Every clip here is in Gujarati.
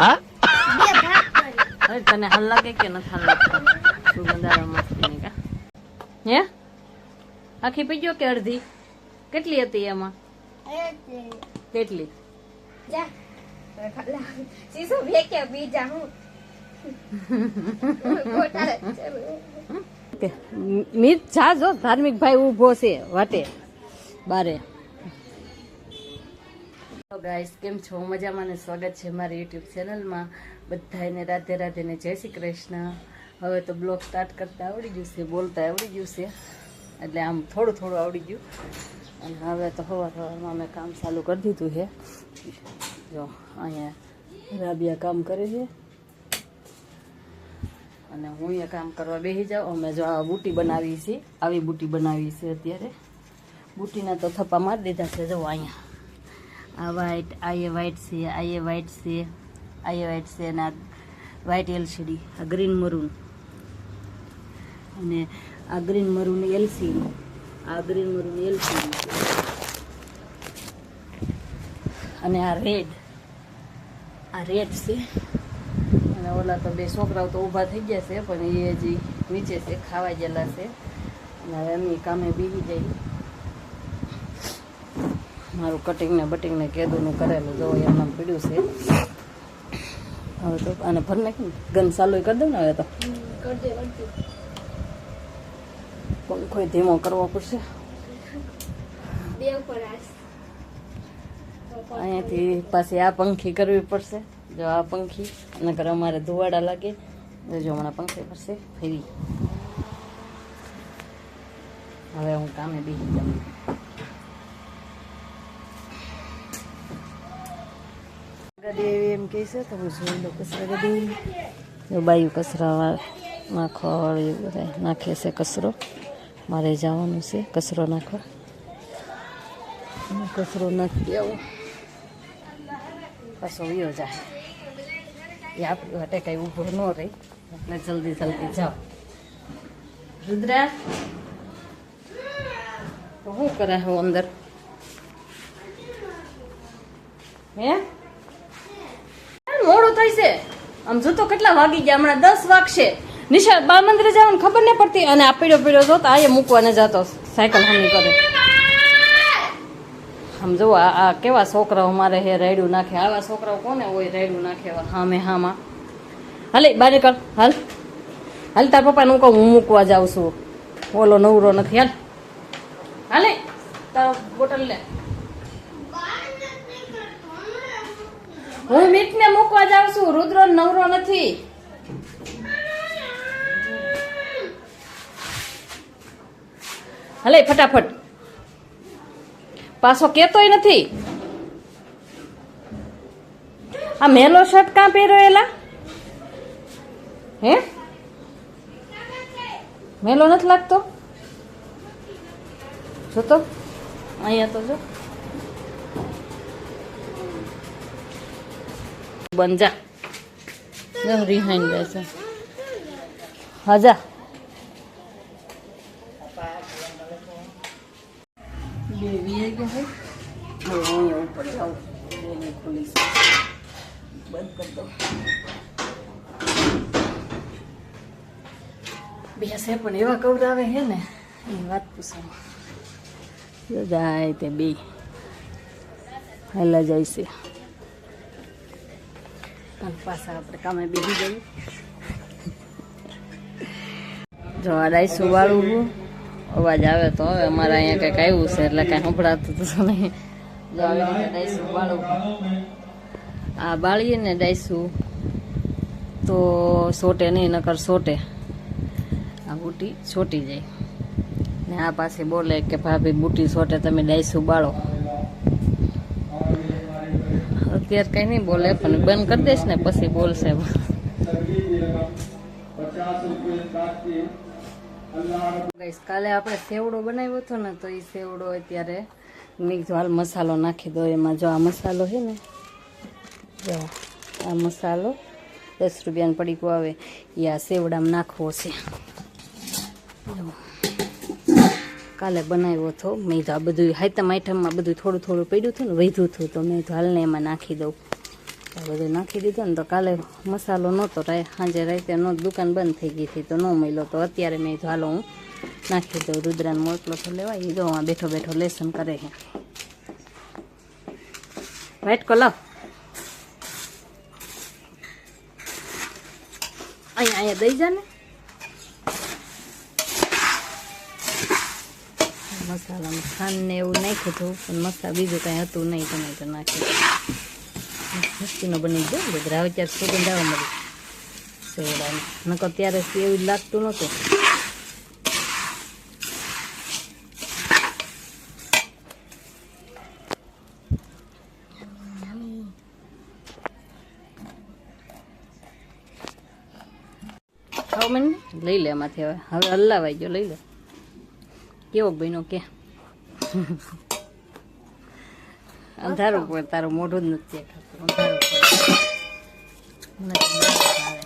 બે ભાગ કરી અરે તને હાલ લાગે કે નથી હાલ લાગતું સુગંધ આવે મસ્તીની કા હે આખી પી ગયો કે અડધી કેટલી હતી એમાં એ તે કેટલી જા સીસો ભેકે બીજા હું ખોટા છે. મીત જા જો ધાર્મિક ભાઈ ઊભો છે વાટે બારે ગાઈસ કેમ છો? મજામાં ને સ્વાગત છે મારી યુટ્યુબ ચેનલમાં બધાને રાધે રાધે ને જય શ્રી કૃષ્ણ. હવે તો બ્લોગ સ્ટાર્ટ કરતા આવડી ગયું છે, બોલતા આવડી ગયું છે. એટલે આમ થોડું થોડું આવડી ગયું. અને હવે તો હવા સવારમાં મેં કામ ચાલુ કરી દીધું છે. જો, અહીંયા રાબિયા કામ કરે છે. અને હું અહીંયા કામ કરવા બેસી જાઉં. અમે જો આ બુટી બનાવી છે, આવી બુટી બનાવી છે અત્યારે. બુટીના તો થપ્પા મારી દીધા છે, જો અહીંયા. આ વ્હાઈટ આ એ વ્હાઈટ છે, આ એ વ્હાઈટ છે, આ એ વ્હાઈટ છે અને આ વ્હાઈટ એલસીડી આ ગ્રીન મરૂન અને આ ગ્રીન મરૂન એલસીડી આ ગ્રીન મરૂન એલસીડી અને આ રેડ આ રેડ છે. અને ઓલા તો બે છોકરાઓ તો ઊભા થઈ ગયા છે, પણ એ હજી નીચે છે, ખાવા ગયેલા છે. અને હવે એમની કામે બીજી જાય. મારું કટિંગને બટિંગને બટિંગ કેદુનું કરેલું જો એમને પીડ્યું છે. હવે તો આને ભર નાખી ગન ચાલુ કરી દઉં ને હવે તો. પંખો ધીમો કરવો પડશે? અહીંયાથી પાછી આ પંખી કરવી પડશે. જો આ પંખી, નકર અમારે ધુવાડા લાગે. જો હમણાં પંખી પડશે ફેરી. હવે હું કામે બેસી જાઉં. એવી એમ કહે છે, તો હું જોઈ લઉં કચરા જો બાયું કચરા નાખવા એવું બધા. નાખે છે કચરો મારે જવાનું છે કચરો નાખવા કચરો નાખી આવું પાછો વયો જાય. એ આપણી માટે કંઈ ઊભો ન રહી. એટલે જલ્દી જલ્દી જાઓ. રુદ્રા, તો શું કરે હું અંદર? હે? મોડું થઈ છે. આમ જોતો કેટલા વાગી ગયા, હમણાં દસ વાગશે. નિશા બાળ મંદિરે જવાનું ખબર નહીં પડતી અને આ પીડો પીડો જોતો આ મૂકવાને જતો સાયકલ હમી કરે. આમ જુઓ આ કેવા છોકરાઓ મારે હે રેડું નાખે. આવા છોકરાઓ કોને હોય રેડું નાખે હામે હામાં. હાલે, બારે કર. હાલ. હાલ, તાર પપ્પાને હું કહું, હું મૂકવા જાઉં છું. ઓલો નવરો નથી. હાલ. હાલે, તારો બોટલ લે. હું મીઠને મૂકવા જાઉં છું. રુદ્ર નવરો નથી. હલે, ફટાફટ. પાછો કેતોય નથી. આ મેલો શર્ટ કાં પહેર્યો એલા હે? મેલો નથી લાગતો? જો તો. અહીંયા તો જો બંજા જો રિહાઈન રહેશે હજા બે વીઆઈ ગયા હોય હવે અહીંયા ઉપર જાઉં બેને ખોલીશ બંધ રિહાઈન દો હજા છે પણ એવા કવરાવે છે ને એની વાત પૂછવામાં જાય તે બે. હેલા જાય છે પાછા આપણે કામે બેસી જઈએ. જો આ ડાયસું વાળું અવાજ આવે તો હવે અમારે અહીંયા કંઈક આવ્યું છે, એટલે કાંઈ સંભળાતું તો નહીં. જો આવી રીતે ડાયસું બાળું આ બાળીએ ને ડાયસું. તો સોટે નહીં, નકર સોટે. આ બુટી છોટી જાય. ને આ પાસે બોલે કે ભાભી બુટી સોટે તમે ડાયસું બાળો અત્યારે કંઈ નહીં બોલે, પણ બંધ કરી દઈશ ને પછી બોલશે. કાલે આપણે સેવડો બનાવ્યો હતો ને, તો એ સેવડો અત્યારે મિક્સ હાલ મસાલો નાખી દો. એમાં જો આ મસાલો છે ને, જો આ મસાલો દસ રૂપિયાનો પડીકું આવે. એ આ સેવડામાં નાખવો છે. જો. કાલે બનાવ્યો હતો. મેં તો આ બધું હાઈતમ આઈટમમાં બધું થોડું થોડું પડ્યું હતું ને વધ્યું હતું તો મેં તો હાલને એમાં નાખી દઉં. આ બધું નાખી દીધું ને તો કાલે મસાલો નહોતો સાંજે રાતે નો દુકાન બંધ થઈ ગઈ હતી તો ન મળ્યો. તો અત્યારે મેં કીધું હાલો હું નાખી દઉં રુદ્રાને મોટલો તો લેવાય. એ આ બેઠો બેઠો લેસન કરે છે. વાઈટ કો લાવ અહીંયા અહીંયા દઈ જા ને. મસાલામાં ખાંડને એવું નાખ્યું હતું, પણ મસાલા બીજું કાંઈ હતું નહીં, ટમેટો નાખ્યું. મસ્તીનો બની ગયો બધા. હવે ત્યારે સુગંધ આવવા મળી સેવડાની નકર ત્યારે એવું જ લાગતું નહોતું. લઈ લે એમાંથી હવે. હવે હલ્લાવાઈ ગયો, લઈ લે. કેવો બન્યો કે અંધારું પર તારું મોઢું જ નથી દેખાતું અંધારું પર મને તો બહુ ભાવે.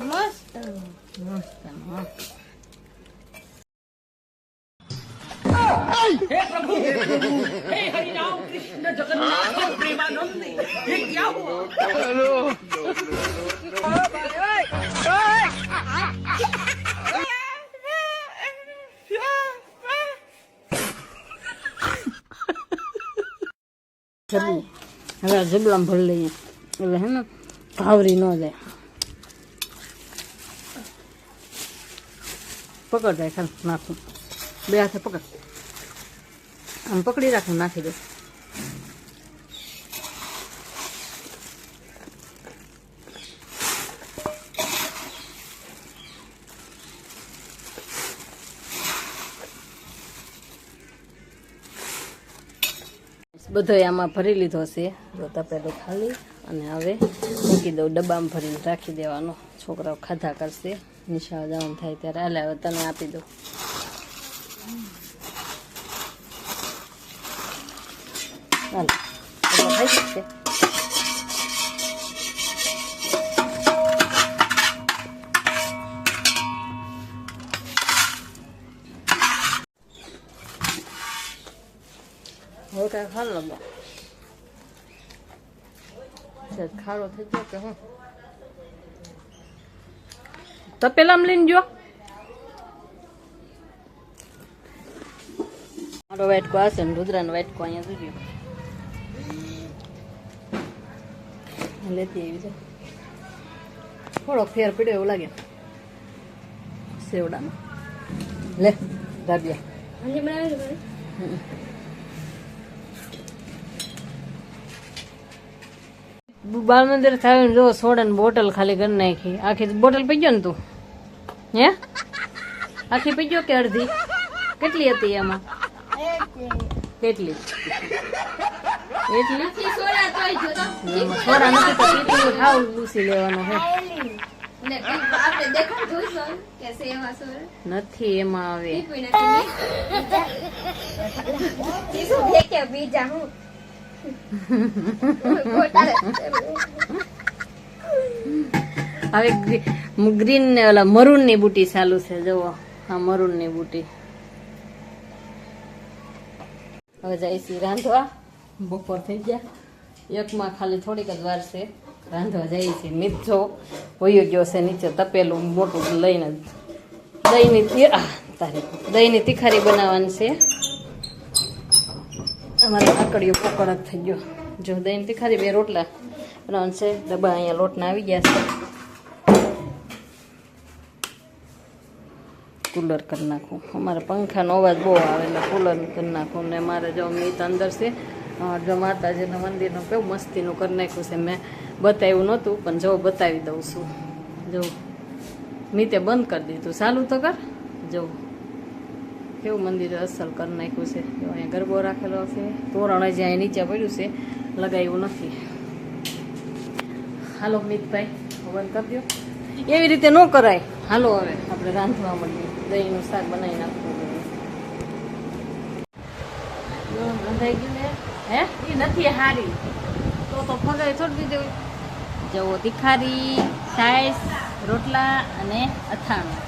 મસ્ત મસ્ત હા. જબલું હવે જુબલા ભરી લઈએ. એટલે હે ને, ભાવરી ન જાય. પકડ જાય ખાલી નાખું. બે હાથે પકડ. આમ પકડી રાખું, નાખી દે. બધો આમાં ભરી લીધો છે. જો તપેલો ખાલી અને હવે મૂકી દઉં, ડબ્બામાં ભરીને રાખી દેવાનો. છોકરાઓ ખાધા કરશે. નિશાળ જવાનું થાય ત્યારે. હાલે, હવે તને આપી દઉં. હાલો. થઈ શકશે હવે કાંઈ ખાલ લગા ખાડો થઈ ગયો કે હું? તપેલામ લઈને જો મારો વાટકો છે ને રુદ્રાનો વાટકો અહીંયા જોજો લેતી આવી છે થોડો ફેર પડ્યો એવું લાગે. સેવડામાં લે રાબિયા બાળ મંદિર થાય જો સોડા બોટલ ખાલી કરી નાખી. આખી બોટલ પી ગયો ને તું? હે? આખી પી ગયો કે અડધી? કેટલી હતી એમાં કેટલી? એટલી? સોડા નથી તો લૂસી લેવાનું હે. નથી એમાં આવે. બીજા હું. હવે ગ્રીન ને ઓલા મરૂનની બુટી ચાલુ છે, જુઓ. હા મરૂનની બુટી. હવે છે રાંધવા. બપોર થઈ ગયા. એકમાં ખાલી થોડીક જ વાર છે. રાંધવા જાય છે. મીઠો વયો ગયો છે, નીચે તપેલું મોટું લઈને દહીંની તારી દહીંની તીખારી બનાવવાની છે. અમારે આકડીઓ પકોડ જ થઈ ગયો. જો દહીં તીખારી બે રોટલા બનાવવાનું છે, ડબ્બા અહીંયા લોટના આવી ગયા છે. કુલર કરી નાખું. અમારે પંખાનો અવાજ બહુ આવે એટલે કુલર કરી નાખું ને મારે જો મીત અંદર છે જો માતાજીના મંદિરનું કેવું મસ્તીનું કરી નાખ્યું છે. મેં બતાવ્યું નહોતું, પણ જો બતાવી દઉં છું. જો મીતે બંધ કરી દીધું. ચાલુ તો કર. જો કેવું મંદિર અસલ કરી નાખ્યું છે. જો અહીંયા ગરબો રાખેલો છે. તોરણ હજી અહીંયા નીચે પડ્યું છે. લગાવ્યું નથી. હાલો મિતભાઈ હવન કરી દો એવી રીતે ન કરાય. હાલો હવે આપણે રાંધવા મળીએ. દહીંનું શાક બનાવી નાખવું જો, રંધાઈ ગયું હે? એ નથી હારી. તો તો ફગાઈ થોડી દીધી. જવો તીખારી સાઈસ રોટલા અને અથાણું.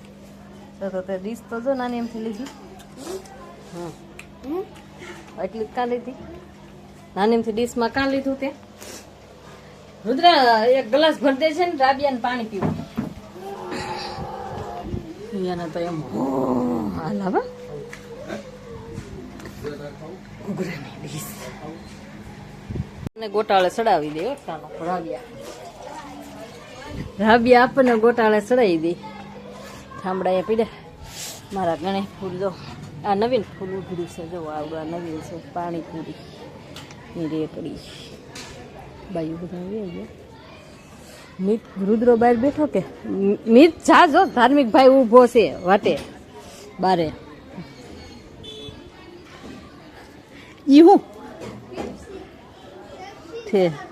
તો તો ડીશ તો જો નાની એમથી લીધી. હમ. એટલી કાં લીધી? નાની એમથી ડીશમાં કાં લીધું તે? રુદ્રા એક ગ્લાસ ભરી દે છે ને રાબિયાને પાણી પીવું. એને તો એમ હો, હાલ હવે ઘૂઘરાની ડીશ ને ગોટાળે ચડાવી દે રાબિયા. રાબિયા આપણને ગોટાળે ચડાવી દે. થાંભળાએ પીડ્યા મારા ગણે ફૂલ જો આ નવીન ફૂલ ઉઘડ્યું છે. જો આવડું નવીન છે. પાણીપુરી. ની રેકડી. બાયું બધા આવી ગયા. મિત રુદ્રો બહાર બેઠો કે? મિત જા જો, ધાર્મિક ભાઈ ઊભો છે વાટે. બારે. ઈ હું? છે.